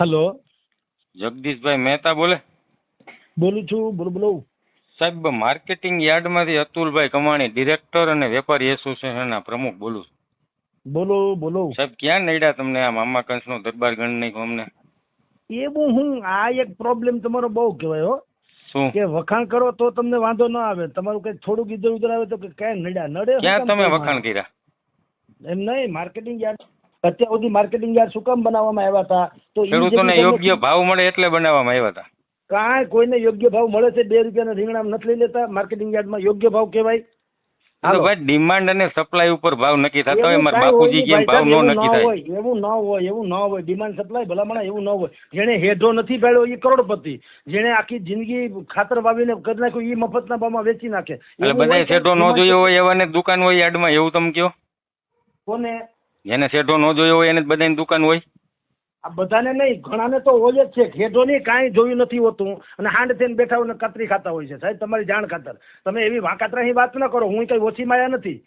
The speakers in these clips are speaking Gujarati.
હલો. જગદીશભાઈ મહેતા બોલે? બોલું છું બોલો બોલો. સાહેબ માર્કેટિંગ યાર્ડમાંથી અતુલભાઈ કમાણી ડિરેક્ટર અને વેપારી એસોસિએશનના પ્રમુખ બોલું છું. બોલો બોલો. સાહેબ ક્યાં નડ્યા તમને આ મામા કંસનો દરબાર ગણ નહીં અમને? એ હું આ એક પ્રોબ્લેમ તમારો બહુ કહેવાય હો. શું? કે વખાણ કરો તો તમને વાંધો ન આવે. તમારું કઈ થોડુંક ઇધર ઉધર આવે તો કે ક્યાંય નડ્યા? નડે ક્યાં તમે વખાણ કર્યા? એમ નહીં માર્કેટિંગ યાર્ડ અત્યાર સુધી માર્કેટિંગ યાર્ડ શું કામ બનાવવામાં આવ્યા હતા? તો ખેડૂતોને યોગ્ય ભાવ મળે એટલે બનાવવામાં આવ્યા હતા. કાંઈ કોઈને યોગ્ય ભાવ મળે છે બે રૂપિયાના રીંગણા નથી લઈ લેતા માર્કેટિંગ યાર્ડમાં યોગ્ય ભાવ કહેવાય. ભાઈ ડિમાન્ડ અને સપ્લાય ઉપર ભાવ નક્કી થતો હોય મારા બાપુજી કેમ ભાવ નો નક્કી થાય? એવું ન હોય એવું ન હોય. ડિમાન્ડ સપ્લાય ભલામણ એવું ન હોય. જેણે હેઢો નથી પાડ્યો એ કરોડપતિ. જેણે આખી જિંદગી ખાતર વાવીને કરી નાખ્યું એ મફતના ભાવમાં વેચી નાખે. એટલે બધાય તો ન જોયો હોય એવાને દુકાન હોય યાર્ડમાં એવું તમે કયો કોને? જેને શેઠો ન જોયો હોય એને જ બધાની દુકાન હોય. આ બધાને નહીં ઘણાને તો હોય જ છે. હેઢોની કાંઈ જોયું નથી હોતું. અને હાંડ થઈને બેઠા હોય ને કતરી ખાતા હોય છે. સાહેબ તમારી જાણ ખાતર. તમે એવી વાંકાતરાની વાત ન કરો. હું કઈ ઓછી માયા નથી.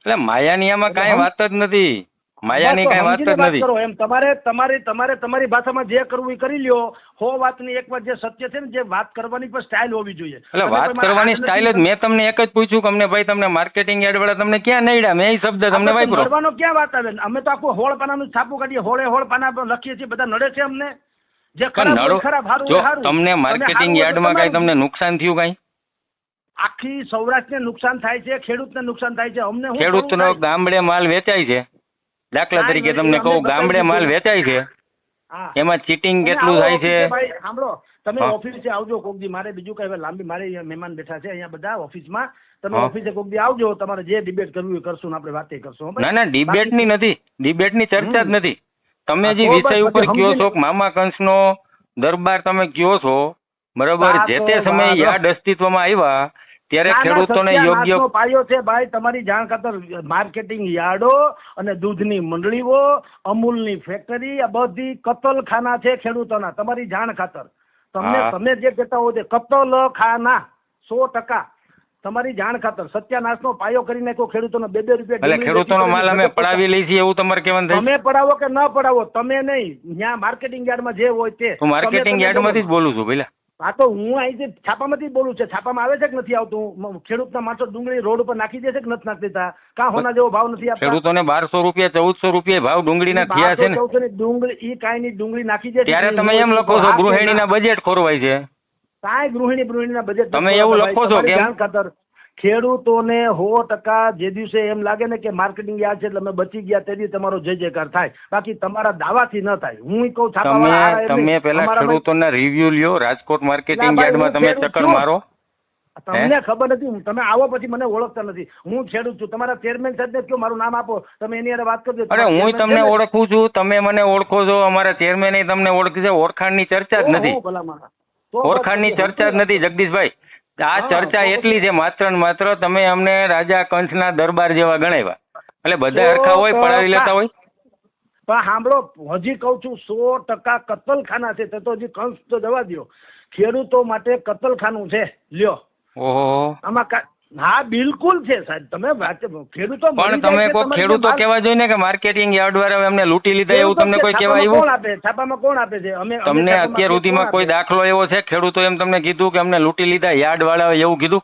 એટલે માયાની આમાં કાંઈ વાત જ નથી. માયાની તો વાત જ નથી. કરો. એમ તમારે તમારી તમારે તમારી ભાષામાં જે કરવું એ કરી લ્યો. હો વાતની એક વાત જે સત્ય છે ને જે વાત કરવાની પણ સ્ટાઇલ હોવી જોઈએ. એટલે વાત કરવાની સ્ટાઇલ જ મેં તમને એક જ પૂછ્યું કે અમને ભાઈ તમને માર્કેટિંગ એડ વાળા તમને ક્યાં નડ્યા? મેં એ શબ્દ તમને વાપરો. નડવાનો ક્યાં વાત આવે? અમે તો આખું હોળ પાનાનું છાપું કાઢીએ. હોળે હોળ પાના લખીએ છીએ બધા નડે છે અમને. જે ખરાબ જો તમને માર્કેટિંગ યાર્ડમાં કઈ તમને નુકસાન થયું કઈ? આખી સૌરાષ્ટ્રને નુકસાન થાય છે ખેડૂતને નુકસાન થાય છે. અમને ખેડૂત ખેડૂતનો ગામડે માલ વેચાય છે. દાખલા તરીકે તમને કહું ગામડે માલ વેચાય છે. એમાં ચીટિંગ કેટલું થાય છે? સાંભળો. તમે ઓફિસે આવજો કોક દી મારે બીજું કઈ લાંબી મારે મહેમાન બેઠા છે અહીંયા બધા ઓફિસમાં તમે ઓફિસે કોક દી આવજો તમારે જે ડિબેટ કરવું એ કરશું આપણે વાતે કરશું ના ના ડિબેટની નથી. ડિબેટની ચર્ચા જ નથી. તમે જે વિષય ઉપર કયો છો મામા કંસનો દરબાર તમે કયો છો બરાબર જે તે સમયે યાદ અસ્તિત્વમાં આવ્યા ત્યારે ના, ના, ખેડૂતોને યોગ્ય પાયો છે ભાઈ તમારી જાણ ખાતર માર્કેટિંગ યાર્ડો અને દૂધની મંડળીઓ અમૂલની ફેક્ટરી આ બધી કતલખાના છે ખેડૂતોના તમારી જાણ ખાતર. તમને તમે જે કહેતા હો તે કતલખાના સો ટકા. તમારી જાણ ખાતર સત્યાનાશનો પાયો કરી નાખ્યો ખેડૂતોનો બે બે રૂપિયા એટલે ખેડૂતોનો માલ અમે પડાવી લઈ છીએ એવું તમારે કહેવાનું થાય તમે પડાવો કે ન પડાવો તમે નહીં. ત્યાં માર્કેટિંગ યાર્ડમાં જે હોય તે. માર્કેટિંગ તમે- યાર્ડમાંથી જ બોલું છું પેલા હા તો હું અહીંથી છાપામાંથી બોલું છે છાપામાં આવે છે કે નથી આવતું? ખેડૂતના માણસો ડુંગળી રોડ ઉપર નાખી દે છે કે નથી નાખી દેતા? કા હોના જેવો ભાવ નથી આપતા? ખેડૂતોને બારસો રૂપિયા ચૌદસો રૂપિયા ભાવ ડુંગળીના થયા છે ને. ડુંગળી ઈ કાંઈ ની ડુંગળી નાખી દે છે ત્યારે તમે એમ લખો છો ગૃહિણીના ના. બજેટ ખોરવાય છે. કાંઈ ગૃહિણી ગૃહિણીના બજેટ તમે એવું લખો છો કે ખાતર ખેડૂતોને સો ટકા જે દિવસે એમ લાગે ને કે માર્કેટિંગ યાદ છે એટલે અમે બચી ગયા તે દિવસે તમારો જય જયકાર થાય. બાકી તમારા દાવાથી ન થાય. હું કહું તમે પેલા ખેડૂતોના રિવ્યુ લ્યો રાજકોટ માર્કેટિંગ યાર્ડમાં તમે ચક્કર મારો. તમને ખબર નથી તમે આવો પછી મને ઓળખતા નથી. હું ખેડૂત છું. તમારા ચેરમેન સાહેબ ને કયો મારું નામ આપો. તમે એની અરે વાત કરજો. અરે હું તમને ઓળખું છું. તમે મને ઓળખો છો. અમારા ચેરમેન તમને ઓળખી છે. ઓળખાણની ચર્ચા જ નથી. ભલામણ. તો ઓળખાણની ચર્ચા જ નથી જગદીશભાઈ. આ ચર્ચા એટલી છે માત્ર ને માત્ર તમે અમને રાજા કંસના દરબાર જેવા ગણાવ્યા. એટલે બધા હરખા હોય પડાવી લેતા હોય? પણ સાંભળો હજી કહું છું સો ટકા કતલખાના છે તે તો હજી કંસ તો જવા દ્યો. ખેડૂતો માટે કતલખાનું છે. લ્યો. ઓહો. આમાં હા બિલકુલ છે સાહેબ. તમે વાત ખેડૂતો પણ તમે કોઈ ખેડૂતો કેવા કહેવા જોઈએ ને કે માર્કેટિંગ યાર્ડ વાળા એમને લૂંટી લીધા એવું તમને કોઈ કહેવા આવ્યું? કોણ આપે? છાપામાં કોણ આપે છે? અમે તમને અત્યાર સુધીમાં કોઈ દાખલો એવો છે? ખેડૂતો એમ તમને કીધું કે અમને લૂંટી લીધા યાર્ડ વાળા એવું કીધું?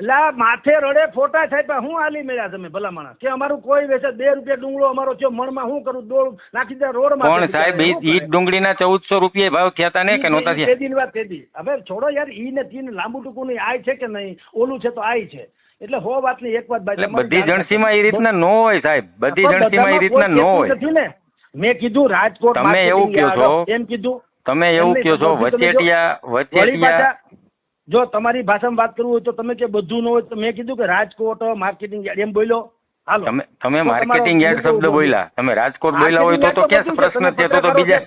લા માથે રડે ફોટા થાય હું હાલી મળ્યા તમે ભલા માણસ? કે અમારું કોઈ વેચે બે રૂપિયા ડુંગળો અમારો છે મણમાં શું કરું? દોડ નાખી દે રોડ પણ સાહેબ? ઈ ડુંગળીના ચૌદસો રૂપિયા ભાવ થયા હતા ને કે નહોતા થયા? તેદી વાત તેદી હવે છોડો યાર ઈ ને તીન લાંબુ ટૂંકું નહીં આય છે કે નહીં? ઓલું છે તો આય છે. એટલે હો વાતની એક વાત ભાઈ બધી જાણ- જણસીમાં એ રીતના નો હોય સાહેબ. બધી જણસીમાં એ રીતના નો હોય. મેં કીધું રાજકોટ તમે એવું કહો છો. એમ કીધું. તમે એવું કહો છો વચેટિયા વચેટિયા જો તમારી ભાષામાં વાત કરવું હોય તો તમે કે બધું ન હોય તો મેં કીધું કે રાજકોટ માર્કેટિંગ યાર્ડ એમ બોલ્યો. હાલો. તમે તમે માર્કેટિંગ યાર્ડ શબ્દ બોલ્યા. તમે રાજકોટ બોલ્યા હોય તો તો ક્યાં પ્રશ્ન છે તો તો બીજા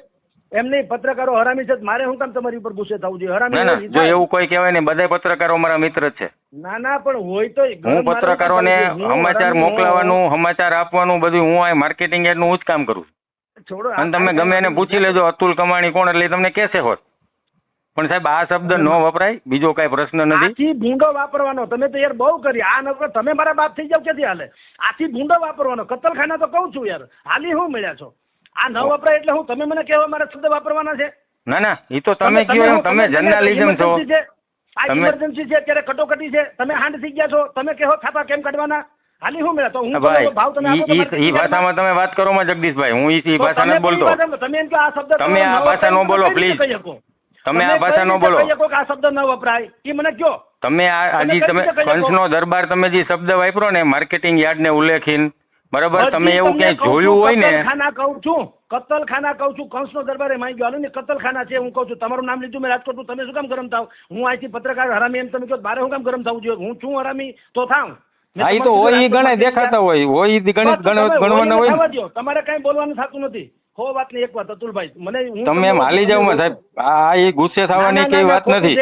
એમ નહીં પત્રકારો હરામી છે મારે શું કામ તમારી ઉપર ગુસ્સે થવું જોઈએ? હરામી ના ના જો એવું કોઈ કહેવાય ને બધા પત્રકારો મારા મિત્ર છે. ના ના પણ હોય તો હું પત્રકારોને સમાચાર મોકલાવાનું સમાચાર આપવાનું બધું હું આ માર્કેટિંગ યાર્ડનું હું જ કામ કરું છું. છોડો અને તમે ગમે એને પૂછી લેજો અતુલ કમાણી કોણ એટલે તમને કેસે હોત. પણ સાહેબ આ શબ્દ ન વપરાય બીજો કઈ પ્રશ્ન નથી. આથી ભૂંડો વાપરવાનો. તમે તો યાર બહુ કરી. આ નકર તમે મારા બાપ થઈ જાવ ક્યાંથી હાલે? આથી ભૂંડો વાપરવાનો. કતલખાના તો કહું છું યાર. હાલી હું મળ્યા છો? આ ન વપરાય એટલે હું તમે મને કહેવા મારા શબ્દ વાપરવાના છે? ના ના એ તો તમે કયો તમે જર્નાલિઝમ છો. આ ઇમરજન્સી છે અત્યારે કટોકટી છે. તમે હાંડ થઈ ગયા છો. તમે કહો ખાતા કેમ કાઢવાના? હાલી હું મેળા તો હું ભાવ તમે ઈ- ભાષામાં તમે વાત કરો માં જગદીશભાઈ. હું ઈ ભાષા નથી બોલતો. તમે એમ કે આ શબ્દ તમે આ ભાષા ન બોલો, તમે તમે આ ભાષા ન બોલો. કહી આ શબ્દ ન વપરાય? એ મને કયો. તમે આ આ તમે? કંસનો દરબાર તમે જે શબ્દ વાપરો ને માર્કેટિંગ યાર્ડ ને ઉલ્લેખીન બરાબર? તમે એવું ક્યાંય જોયું હોય ને? ખાના કહું છું. કતલખાના કહું છું કંસનો દરબાર માઈ ગયો ને કતલખાના છે હું કહું છું. તમારું નામ લીધું મેં રાજકોટ તમે શું કામ ગરમ થાવ? હું અહીંથી પત્રકાર હરામી એમ તમે કહો બારે હું કામ ગરમ થવું જોઈએ? હું છું હરામી? તો થાવ. હા ઈ તો હોય ઈ ગણે દેખાતા હોય. હોય ઈ ગણિત ગણવાના હોય ને. તમારે કઈ બોલવાનું થતું નથી. હો વાતની એક વાત અતુલભાઈ. મને તમે એમ હાલી જાવમાં સાહેબ આ એ ગુસ્સે થવાની કઈ વાત નથી.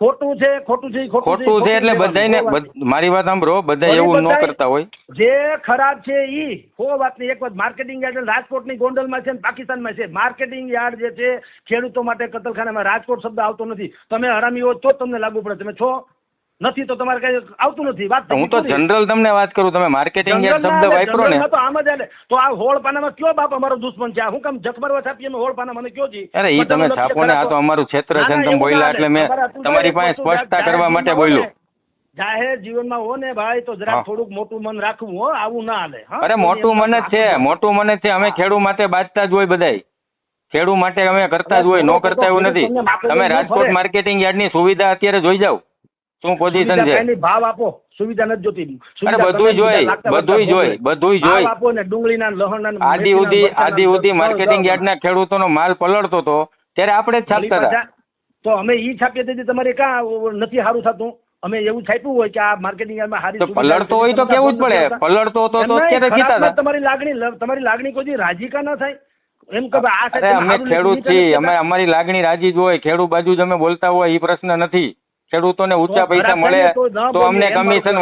ખોટું છે ખોટું છે ખોટું છે એટલે બધાને વાત. મારી વાત સાંભળો બધા એવું ન કરતા હોય. જે ખરાબ છે ઈ હો વાતની એક વાત માર્કેટિંગ યાર્ડ રાજકોટની ગોંડલમાં છે ને પાકિસ્તાનમાં છે. માર્કેટિંગ યાર્ડ જે છે ખેડૂતો માટે કતલખાનામાં રાજકોટ શબ્દ આવતો નથી. તમે હરામી હો તો તમને લાગુ પડે. તમે છો? નથી તો તમારે કઈ આવતું નથી. વાત હું તો જનરલ તમને વાત કરું તમે માર્કેટિંગ શબ્દ વાપરો ને. તો આમ જ. તો આ હોળ પાનામાં કયો બાપ અમારો દુશ્મન છે? હું કેમ જખમરવા છાપીએ હોળ પાના મને કયો છે અરે ઈ તમે છાપો ને આ તો અમારું ક્ષેત્ર છે તમે બોલ્યા એટલે મેં તમારી પાસે સ્પષ્ટતા કરવા માટે બોલ્યો. ને, જાહેર જીવનમાં હો ને ભાઈ તો. જરાક થોડુંક મોટું મન રાખવું હો આવું ના હાલે અરે મોટું મન જ છે મોટું મન જ છે અમે ખેડૂ માટે બાજતા જ હોય બધાય. ખેડૂ માટે અમે કરતા જ હોય નો કરતા એવું નથી. તમે રાજકોટ માર્કેટિંગ યાર્ડની સુવિધા અત્યારે જોઈ જાવ શું પોઝિશન છે? ભાવ આપો. સુવિધા નથી જોતી અરે બધું જોઈ વળગતા જોઈ બધું જોઈ. આપો ને ડુંગળીના લહણના આદિ ઉદી આદિ ઉદી માર્કેટિંગ. યાર્ડના ખેડૂતોનો માલ પલળતો તો ત્યારે આપણે જ છાપતા હતા. તો અમે ઈ છાપીએ તેથી તમારે કાં નથી સારું થતું? અમે એવું છાપ્યું હોય કે આ માર્કેટિંગ યાર્ડમાં હારી પલળતો હોય તો કેવું જ પડે? પલળતો તો તો અત્યારે હતા. તમારી લાગણી તમારી લાગણી કોઈ રાજી કા ન થાય? એમ કે આ અમે ખેડૂત છીએ અમે અમારી લાગણી રાજી જ હોય ખેડૂત બાજુ જ અમે બોલતા હોય એ પ્રશ્ન નથી. ખેડૂતોને ઊંચા પૈસા મળે તો અમને કમિશન